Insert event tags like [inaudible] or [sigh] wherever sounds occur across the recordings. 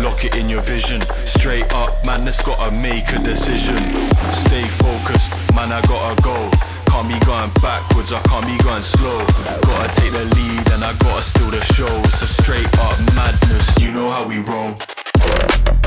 lock it in your vision. Straight up, man, that's gotta make a decision. Stay focused, man, I gotta go. Can't be going backwards, I can't be going slow. Gotta take the lead and I gotta steal the show. It's a straight up madness, you know how we roll.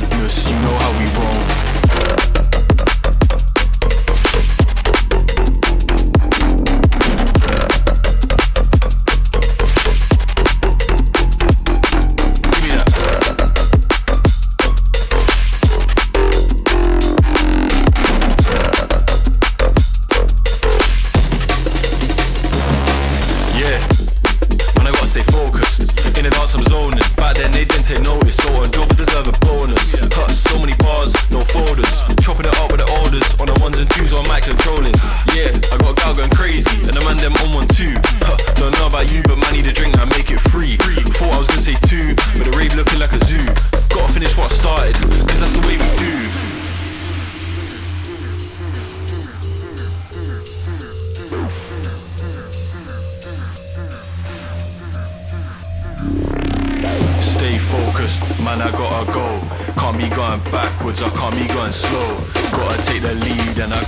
madness, you know how we roll. I can't be going slow. Gotta take the lead and I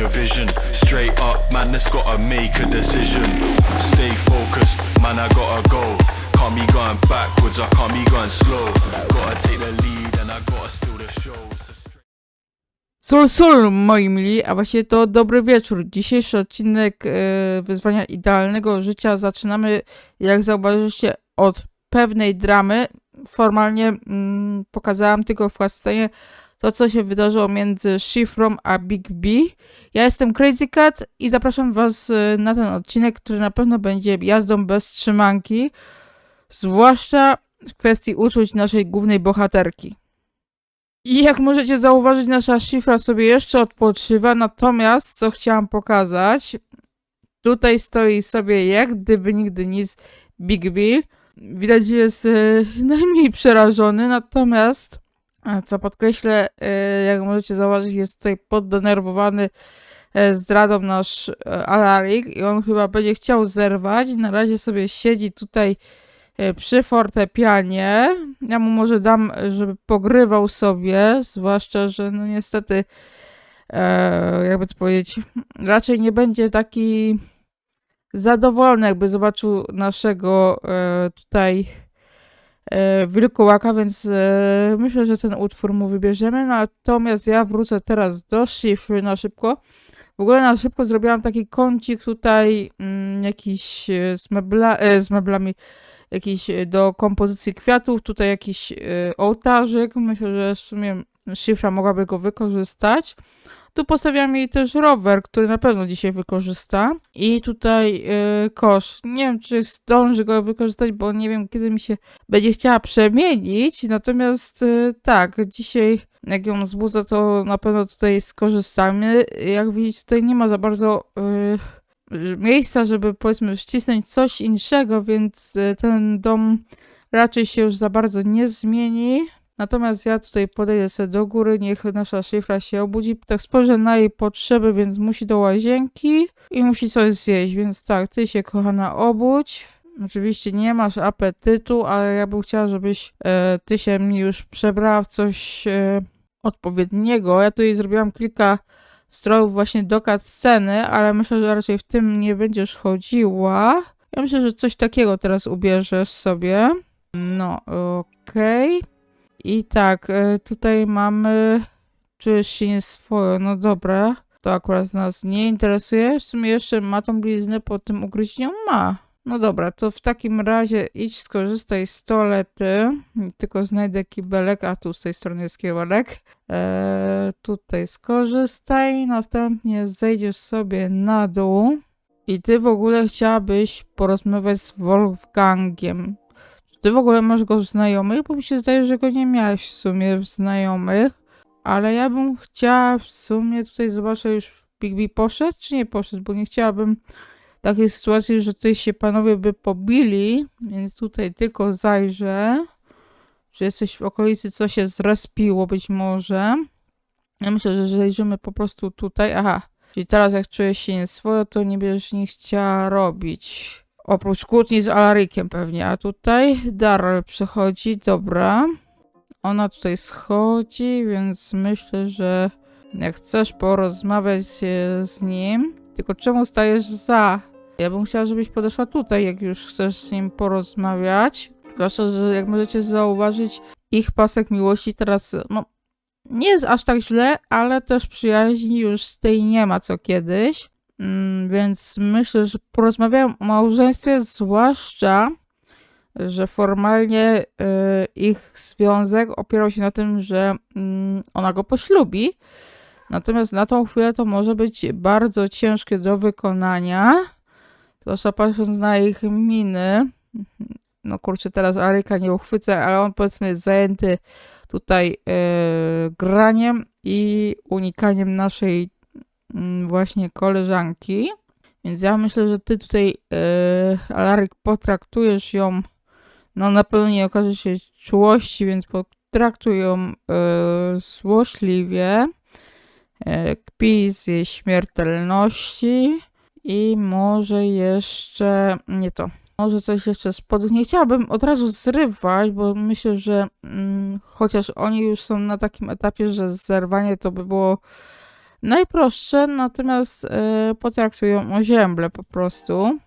your vision. Straight up, man, gotta make a decision. Stay focused, man, I gotta go. Can't be going backwards, I can't be going slow. Gotta take the lead and I gotta steal the show. Moi mili, a właściwie to dobry wieczór. Dzisiejszy odcinek e, Wyzwania Idealnego Życia zaczynamy, jak zauważyliście, od pewnej dramy. Formalnie mm, pokazałam tylko w scenie to, co się wydarzyło między Shifrą a Big B. Ja jestem Crazy Cat i zapraszam was e, na ten odcinek, który na pewno będzie jazdą bez trzymanki, zwłaszcza w kwestii uczuć naszej głównej bohaterki. I jak możecie zauważyć, nasza szyfra sobie jeszcze odpoczywa, natomiast co chciałam pokazać, tutaj stoi sobie jak gdyby nigdy nic Big B. Widać, że jest e, [laughs] najmniej przerażony, natomiast co podkreślę, e, jak możecie zauważyć, jest tutaj poddenerwowany e, zdradą nasz e, Alarik i on chyba będzie chciał zerwać. Na razie sobie siedzi tutaj e, przy fortepianie. Ja mu może dam, żeby pogrywał sobie, zwłaszcza, że no niestety, jakby to powiedzieć, raczej nie będzie taki zadowolony, jakby zobaczył naszego tutaj wilkołaka, więc e, myślę, że ten utwór mu wybierzemy. Natomiast ja wrócę teraz do szyfry na szybko. W ogóle na szybko zrobiłam taki kącik tutaj, mm, jakiś e, z, mebla, e, z meblami, jakiś e, do kompozycji kwiatów, tutaj jakiś e, ołtarzyk. Myślę, że w sumie szyfra mogłaby go wykorzystać. Tu postawiam jej też rower, który na pewno dzisiaj wykorzysta. I tutaj e, kosz. Nie wiem, czy zdąży go wykorzystać, bo nie wiem, kiedy mi się będzie chciała przemienić. Natomiast e, tak, dzisiaj jak ją zbudzę, to na pewno tutaj skorzystamy. Jak widzicie, tutaj nie ma za bardzo e, miejsca, żeby powiedzmy wcisnąć coś innego, więc ten dom raczej się już za bardzo nie zmieni. Natomiast ja tutaj podejdę sobie do góry, niech nasza szyfra się obudzi. Tak spojrzę na jej potrzeby, więc musi do łazienki i musi coś zjeść. Więc tak, ty się kochana obudź. Oczywiście nie masz apetytu, ale ja bym chciała, żebyś e, ty się mi już przebrała w coś e, odpowiedniego. Ja tutaj zrobiłam kilka strojów właśnie do sceny, ale myślę, że raczej w tym nie będziesz chodziła. Ja myślę, że coś takiego teraz ubierzesz sobie. No, okej. I tak, e, tutaj mamy. Czujesz się nieswojo, no dobra. To akurat nas nie interesuje. W sumie jeszcze ma tą bliznę po tym ugryzieniu? Ma. No dobra, to w takim razie idź skorzystaj z toalety. Tylko znajdę kibelek, a tu z tej strony jest kibelek. Eee, tutaj skorzystaj, następnie zejdziesz sobie na dół. I ty w ogóle chciałabyś porozmawiać z Wolfgangiem. Ty w ogóle masz go w znajomych? Bo mi się zdaje, że go nie miałeś w sumie w znajomych. Ale ja bym chciała w sumie tutaj zobaczyć, już Big B poszedł, czy nie poszedł, bo nie chciałabym takiej sytuacji, że tutaj się panowie by pobili, więc tutaj tylko zajrzę. Czy jesteś w okolicy, co się zrespiło być może. Ja myślę, że zajrzymy po prostu tutaj. Aha, czyli teraz jak czujesz się nieswojo, to nie będziesz nie chciała robić. Oprócz kłótni z Alarykiem pewnie. A tutaj Daryl przychodzi, dobra. Ona tutaj schodzi, więc myślę, że jak chcesz porozmawiać z nim, tylko czemu stajesz za? Ja bym chciała, żebyś podeszła tutaj, jak już chcesz z nim porozmawiać. Zwłaszcza, że jak możecie zauważyć, ich pasek miłości teraz, no, nie jest aż tak źle, ale też przyjaźni już z tej nie ma co kiedyś. Mm, więc myślę, że porozmawiają o małżeństwie, zwłaszcza, że formalnie y, ich związek opierał się na tym, że mm, ona go poślubi. Natomiast na tą chwilę to może być bardzo ciężkie do wykonania. Zwłaszcza patrząc na ich miny. No kurczę, teraz Aryka nie uchwycę, ale on powiedzmy jest zajęty tutaj e, graniem i unikaniem naszej właśnie koleżanki. Więc ja myślę, że ty tutaj, e, Alaryk, potraktujesz ją, no na pewno nie okaże się czułości, więc potraktuj ją e, złośliwie. E, kpij z jej śmiertelności i może jeszcze nie to. Może coś jeszcze spodów. Nie chciałabym od razu zrywać, bo myślę, że mm, chociaż oni już są na takim etapie, że zerwanie to by było najprostsze, natomiast e, potraktują ozięble po prostu.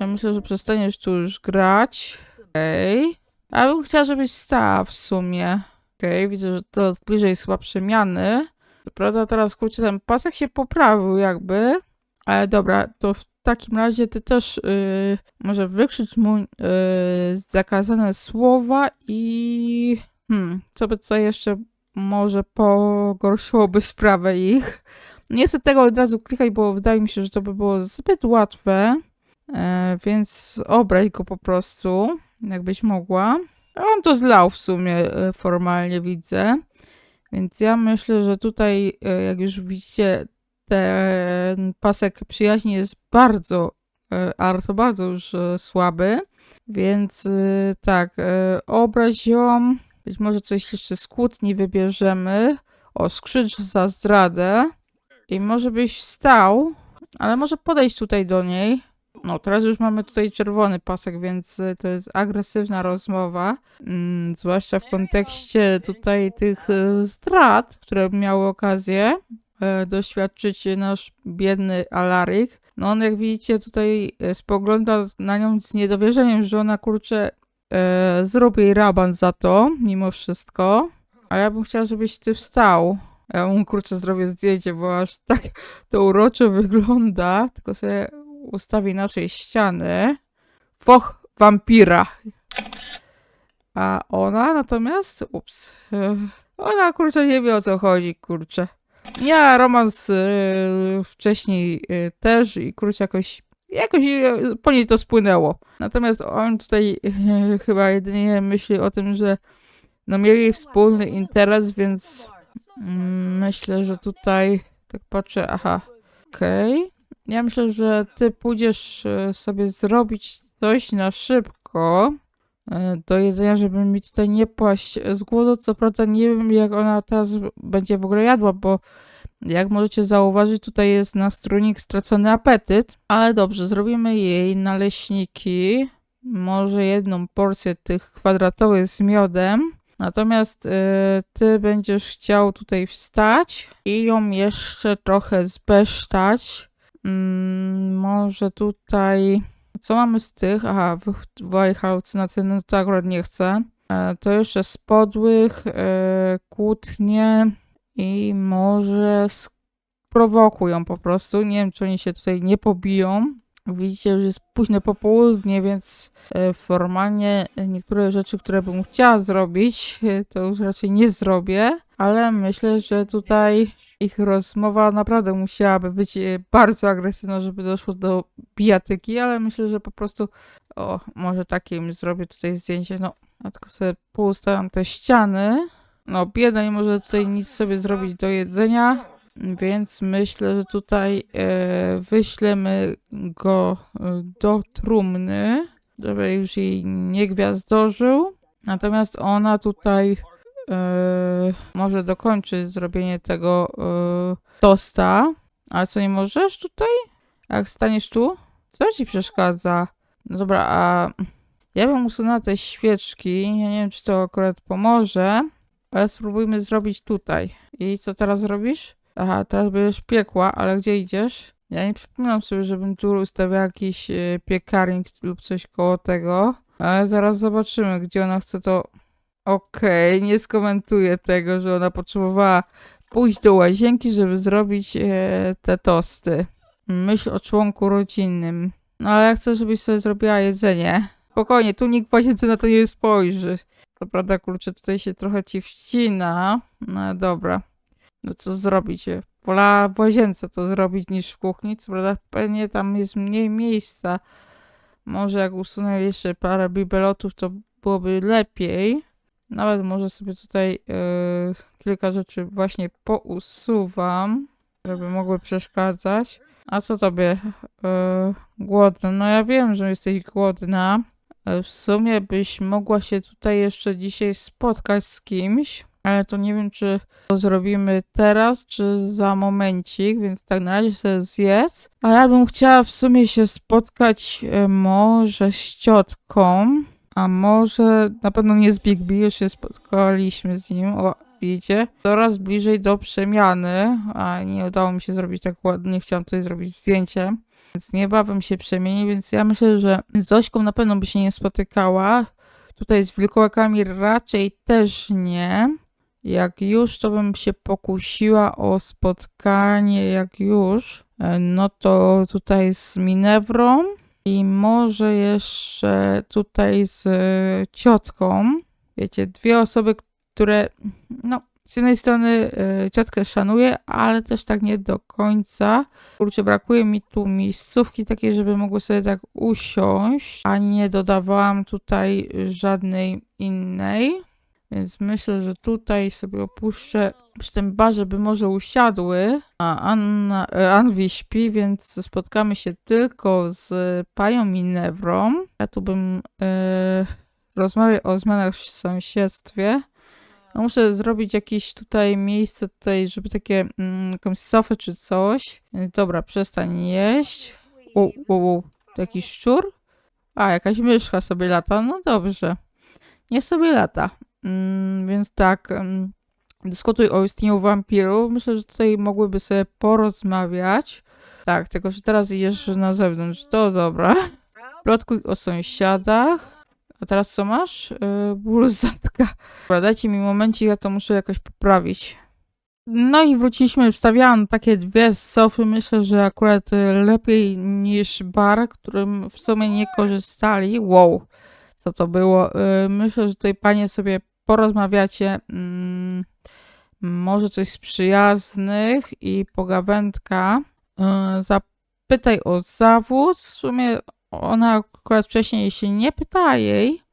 Ja myślę, że przestaniesz tu już grać. Okej. Ja bym chciała, żebyś stała w sumie. Okej, widzę, że to bliżej jest chyba przemiany. Prawda teraz, kurczę, ten pasek się poprawił jakby. Ale dobra, to w takim razie ty też yy, może wykrzycz mu yy, zakazane słowa i... Hmm, co by tutaj jeszcze może pogorszyłoby sprawę ich. Nie chcę tego od razu klikać, bo wydaje mi się, że to by było zbyt łatwe. E, więc obrać go po prostu, jakbyś mogła. On to zlał w sumie e, formalnie, widzę. Więc ja myślę, że tutaj, e, jak już widzicie, ten pasek przyjaźni jest bardzo, e, ale to bardzo już słaby. Więc tak, obraź ją. Być może coś jeszcze z kłótni wybierzemy. O, skrzycz za zdradę. I może byś wstał, ale może podejść tutaj do niej. No, teraz już mamy tutaj czerwony pasek, więc y, to jest agresywna rozmowa. Mm, zwłaszcza w kontekście tutaj tych y, strat, które miały okazję e, doświadczyć nasz biedny Alaryk. No on, jak widzicie, tutaj e, spogląda na nią z niedowierzeniem, że ona, kurczę, e, zrobi jej raban za to, mimo wszystko. A ja bym chciała, żebyś ty wstał. Ja mu, kurczę, zrobię zdjęcie, bo aż tak to uroczo wygląda. Tylko sobie ustawi naszej ściany. Foch wampira. A ona natomiast, ups, e, ona kurczę nie wie o co chodzi, kurczę. Miała romans e, wcześniej też i kurczę jakoś, jakoś e, po niej to spłynęło. Natomiast on tutaj e, chyba jedynie myśli o tym, że no mieli wspólny interes, więc mm, myślę, że tutaj tak patrzę, aha, okej. Ja myślę, że ty pójdziesz e, sobie zrobić coś na szybko do jedzenia, żeby mi tutaj nie płaść z głodu. Co prawda nie wiem, jak ona teraz będzie w ogóle jadła, bo jak możecie zauważyć, tutaj jest na stronik stracony apetyt. Ale dobrze, zrobimy jej naleśniki. Może jedną porcję tych kwadratowych z miodem. Natomiast e, ty będziesz chciał tutaj wstać i ją jeszcze trochę zbesztać. Mm, może tutaj. Co mamy z tych? Aha, wywołaj halucynacje, no to akurat nie chcę. E, to jeszcze z podłych, e, kłótnie i może sprowokują po prostu. Nie wiem, czy oni się tutaj nie pobiją. Widzicie, już jest późne popołudnie, więc e, formalnie niektóre rzeczy, które bym chciała zrobić, e, to już raczej nie zrobię, ale myślę, że tutaj ich rozmowa naprawdę musiałaby być e, bardzo agresywna, żeby doszło do bijatyki, ale myślę, że po prostu, o, może takim zrobię tutaj zdjęcie, no, ja tylko sobie poustawiam te ściany, no, bieda nie może tutaj nic sobie zrobić do jedzenia, więc myślę, że tutaj e, wyślemy go e, do trumny, żeby już jej nie gwiazdorzył. Natomiast ona tutaj e, może dokończyć zrobienie tego e, tosta. Ale co, nie możesz tutaj? Jak staniesz tu? Co ci przeszkadza? No dobra, a ja bym usunęła te świeczki. Ja nie wiem, czy to akurat pomoże. Ale spróbujmy zrobić tutaj. I co teraz robisz? Aha, teraz będziesz piekła, ale gdzie idziesz? Ja nie przypominam sobie, żebym tu ustawiał jakiś e, piekarnik lub coś koło tego. Ale zaraz zobaczymy, gdzie ona chce to... Okej, nie skomentuję tego, że ona potrzebowała pójść do łazienki, żeby zrobić e, te tosty. Myśl o członku rodzinnym. No ale ja chcę, żebyś sobie zrobiła jedzenie. Spokojnie, tu nikt w łazience na to nie spojrzy. To prawda, kurczę, tutaj się trochę ci wcina. No dobra. No co zrobić? Wolała w łazience to zrobić niż w kuchni. Co prawda pewnie tam jest mniej miejsca. Może jak usunę jeszcze parę bibelotów, to byłoby lepiej. Nawet może sobie tutaj yy, kilka rzeczy właśnie pousuwam, które by mogły przeszkadzać. A co tobie? Yy, głodna. No ja wiem, że jesteś głodna. W sumie byś mogła się tutaj jeszcze dzisiaj spotkać z kimś. ale to nie wiem, czy to zrobimy teraz, czy za momencik, więc tak na razie sobie zjedz. A ja bym chciała w sumie się spotkać e, może z ciotką, a może na pewno nie z Big B, już się spotkaliśmy z nim. O, widzicie? Coraz bliżej do przemiany, a nie udało mi się zrobić tak ładnie, chciałam tutaj zrobić zdjęcie. Więc niebawem się przemieni, więc ja myślę, że z Zośką na pewno by się nie spotykała. Tutaj z wilkołakami raczej też nie. Jak już, to bym się pokusiła o spotkanie, jak już, e, no to tutaj z Minewrą i może jeszcze tutaj z e, ciotką. Wiecie, dwie osoby, które, no, z jednej strony e, ciotkę szanuję, ale też tak nie do końca. Kurczę, brakuje mi tu miejscówki takiej, żeby mogły sobie tak usiąść, a nie dodawałam tutaj żadnej innej. Więc myślę, że tutaj sobie opuszczę przy tym barze, by może usiadły. A Anna, e, Anwi śpi, więc spotkamy się tylko z panią Minewrą. Ja tu bym e, rozmawiał o zmianach w sąsiedztwie. No muszę zrobić jakieś tutaj miejsce tutaj, żeby takie mm, jakąś sofę czy coś. Dobra, przestań jeść. U, u, u. To jakiś szczur? A, jakaś myszka sobie lata. No dobrze. Niech sobie lata. Mm, więc tak, mm, dyskutuj o istnieniu wampirów. Myślę, że tutaj mogłyby sobie porozmawiać. Tak, tylko że teraz idziesz na zewnątrz. To dobra. Plotkuj o sąsiadach. A teraz co masz? Yy, ból zatka. Dobra, dajcie mi momencik, ja to muszę jakoś poprawić. No i wróciliśmy, wstawiałam takie dwie sofy, myślę, że akurat y, lepiej niż bar, którym w sumie nie korzystali. Wow, co to było? Y, Myślę, że tutaj panie sobie porozmawiacie, mm, może coś z przyjaznych i pogawędka. Y, Zapytaj o zawód, w sumie ona akurat wcześniej się nie pytała jej,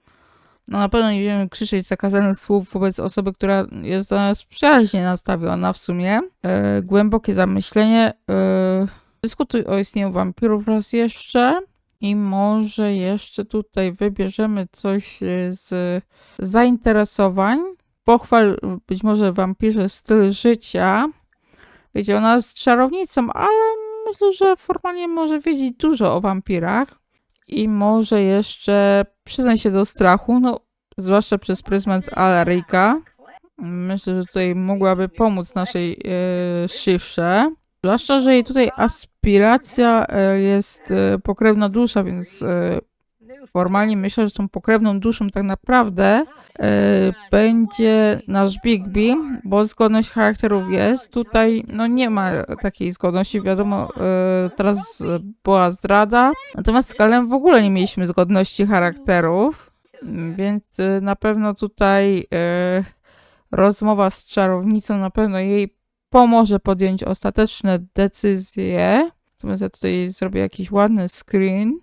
no na pewno nie będziemy krzyczeć zakazanych słów wobec osoby, która jest do nas przyjaźnie nastawiona w sumie. E, głębokie zamyślenie. E, dyskutuj o istnieniu wampirów raz jeszcze. I może jeszcze tutaj wybierzemy coś e, z zainteresowań. Pochwal być może wampirze styl życia. Wiecie, ona jest czarownicą, ale myślę, że formalnie może wiedzieć dużo o wampirach. I może jeszcze przyznaj się do strachu, no zwłaszcza przez pryzmat Alarika. Myślę, że tutaj mogłaby pomóc naszej e. Zwłaszcza, że jej tutaj aspiracja e, jest e, pokrewna dusza, więc e, formalnie myślę, że tą pokrewną duszą tak naprawdę e, będzie nasz Big B, bo zgodność charakterów jest. Tutaj no nie ma takiej zgodności, wiadomo, e, teraz była zdrada, natomiast z Kalem w ogóle nie mieliśmy zgodności charakterów, więc e, na pewno tutaj rozmowa z czarownicą na pewno jej pomoże podjąć ostateczne decyzje. Natomiast ja tutaj zrobię jakiś ładny screen.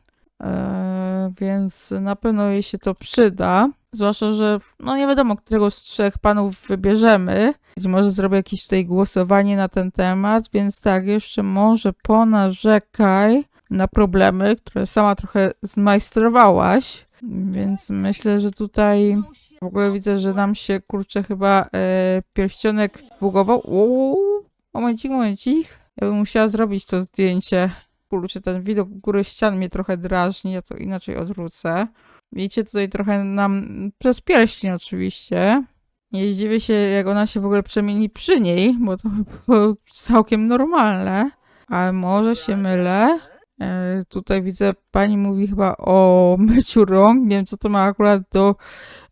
Więc na pewno jej się to przyda. Zwłaszcza, że no nie wiadomo, którego z trzech panów wybierzemy. Być może zrobię jakieś tutaj głosowanie na ten temat, więc tak, jeszcze może ponarzekaj na problemy, które sama trochę zmajstrowałaś. Więc myślę, że tutaj w ogóle widzę, że nam się kurczę chyba e, pierścionek bugował. Uuu, momencik, momencik. Ja bym musiała zrobić to zdjęcie. Kurczę, ten widok góry ścian mnie trochę drażni, ja to inaczej odwrócę. Widzicie, tutaj trochę nam, przez pierścień oczywiście. Nie zdziwię się, jak ona się w ogóle przemieni przy niej, bo to było całkiem normalne. Ale może się mylę. E, tutaj widzę, pani mówi chyba o myciu rąk. Nie wiem, co to ma akurat do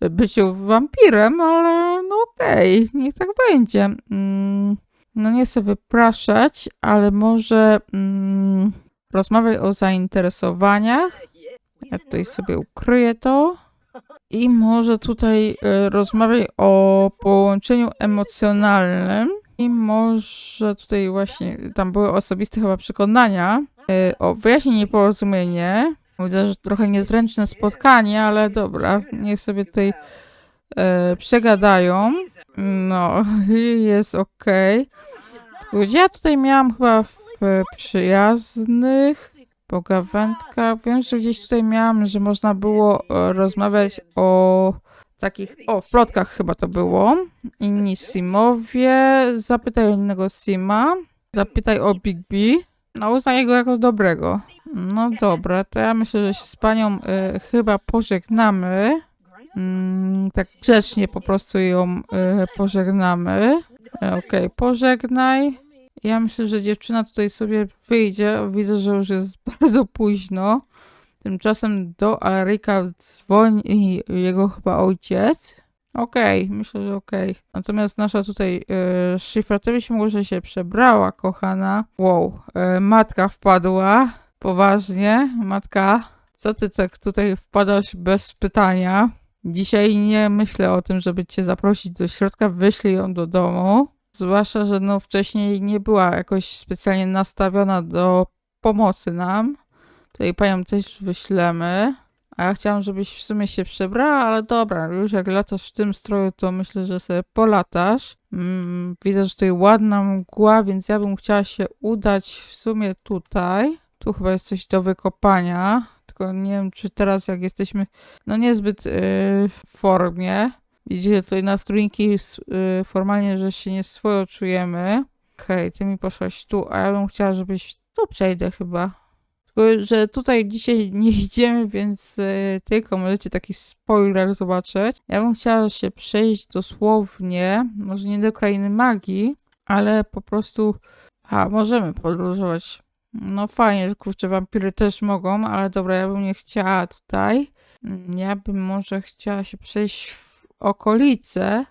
byciu wampirem, ale no okej, niech tak będzie. Mm, no nie chcę wypraszać, ale może mm, rozmawiaj o zainteresowaniach. Ja tutaj sobie ukryję to. I może tutaj e, rozmawiaj o połączeniu emocjonalnym. I może tutaj właśnie, tam były osobiste chyba przekonania. E, o, wyjaśnij nieporozumienie. Widzę, że trochę niezręczne spotkanie, ale dobra, niech sobie tutaj e, przegadają. No, [laughs] jest okej. Okay. Ja tutaj miałam chyba przyjaznych, pogawędka. Wiem, że gdzieś tutaj miałam, że można było e, rozmawiać o takich, o, w plotkach chyba to było. Inni Simowie, zapytaj o innego Sima, zapytaj o Big B. No, uznaję go jako dobrego. No dobra, to ja myślę, że się z panią y, chyba pożegnamy. Mm, tak grzecznie po prostu ją y, pożegnamy. Okej, pożegnaj. Ja myślę, że dziewczyna tutaj sobie wyjdzie. Widzę, że już jest [laughs] bardzo późno. Tymczasem do Alaryka dzwoni jego chyba ojciec. Okej, myślę, że okej. Natomiast nasza tutaj y, szyfra, to byś może się przebrała, kochana. Wow, y, matka wpadła. Poważnie, matka. Co ty tak tutaj wpadasz bez pytania? Dzisiaj nie myślę o tym, żeby cię zaprosić do środka, wyślij ją do domu. Zwłaszcza, że no wcześniej nie była jakoś specjalnie nastawiona do pomocy nam. Tutaj panią też wyślemy. A ja chciałam, żebyś w sumie się przebrała, ale dobra, już jak latasz w tym stroju, to myślę, że sobie polatasz. Mm, widzę, że tutaj ładna mgła, więc ja bym chciała się udać w sumie tutaj. Tu chyba jest coś do wykopania, tylko nie wiem, czy teraz jak jesteśmy no niezbyt yy, w formie. Widzicie tutaj na strójki yy, formalnie, że się nie swojo czujemy. Okej, ty mi poszłaś tu, a ja bym chciała, żebyś tu przejdę chyba. Tylko, że tutaj dzisiaj [laughs] nie idziemy, więc y, tylko możecie taki spoiler zobaczyć. Ja bym chciała się przejść dosłownie, może nie do krainy magii, ale po prostu. A, możemy podróżować. No fajnie, że kurczę, wampiry też mogą, ale dobra, ja bym nie chciała tutaj. Ja bym może chciała się przejść w okolice.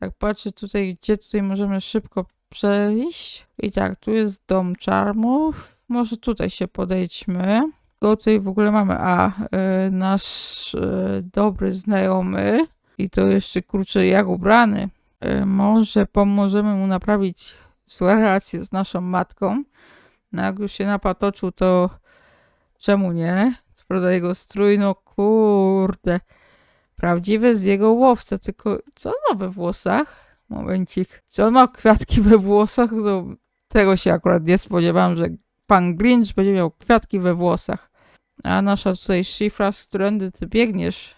Tak patrzę tutaj, gdzie tutaj możemy szybko przejść. I tak, tu jest dom czarmów. Może tutaj się podejdźmy. Kogo tutaj w ogóle mamy? A, y, nasz y, dobry znajomy. I to jeszcze, kurczę, jak ubrany. Y, może pomożemy mu naprawić złe relacje z naszą matką. No jak już się napatoczył, to czemu nie? Co prawda jego strój, no kurde. Prawdziwy z jego łowca, tylko co on ma we włosach? Momencik. Czy on ma kwiatki we włosach? No, tego się akurat nie spodziewałam, że pan Grinch będzie miał kwiatki we włosach. A nasza tutaj szyfra, z którędy ty biegniesz?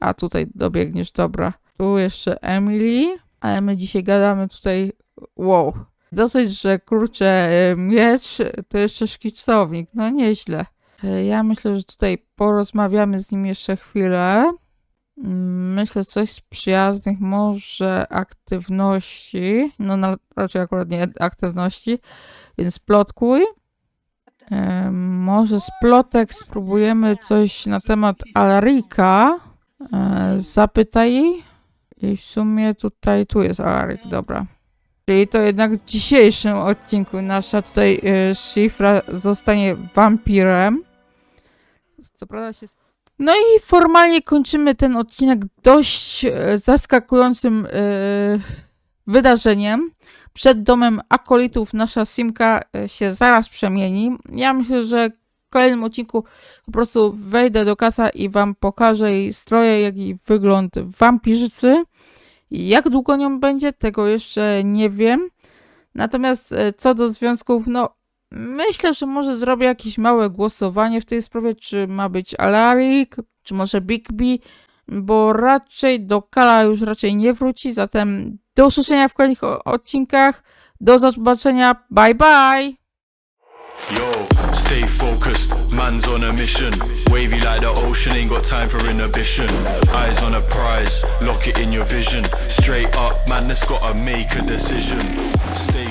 A tutaj dobiegniesz, dobra. Tu jeszcze Emily, ale my dzisiaj gadamy tutaj, wow. Dosyć, że kurczę, e, miecz to jeszcze szkicownik, no nieźle. E, Ja myślę, że tutaj porozmawiamy z nim jeszcze chwilę. Myślę, coś z przyjaznych, może aktywności. No, na, raczej akurat nie aktywności, więc plotkuj. Może z plotek spróbujemy coś na temat Alarika. E, zapytaj jej. I w sumie tutaj, tu jest Alarik, dobra. Czyli to jednak w dzisiejszym odcinku nasza tutaj e, Shifra zostanie wampirem. Co prawda się no i formalnie kończymy ten odcinek dość e, zaskakującym e, wydarzeniem. Przed domem akolitów nasza Simka e, się zaraz przemieni. Ja myślę, że w kolejnym odcinku po prostu wejdę do kasa i wam pokażę jej stroje, jak i wygląd wampirzycy. Jak długo nią będzie, tego jeszcze nie wiem. Natomiast co do związków, no myślę, że może zrobię jakieś małe głosowanie w tej sprawie, czy ma być Alarik, czy może Big B, bo raczej do Kala już raczej nie wróci, zatem do usłyszenia w kolejnych odcinkach, do zobaczenia, bye bye! Yo, stay focused, man's on a mission. Wavy like the ocean, ain't got time for inhibition. Eyes on a prize, lock it in your vision. Straight up, man, that's gotta make a decision. Stay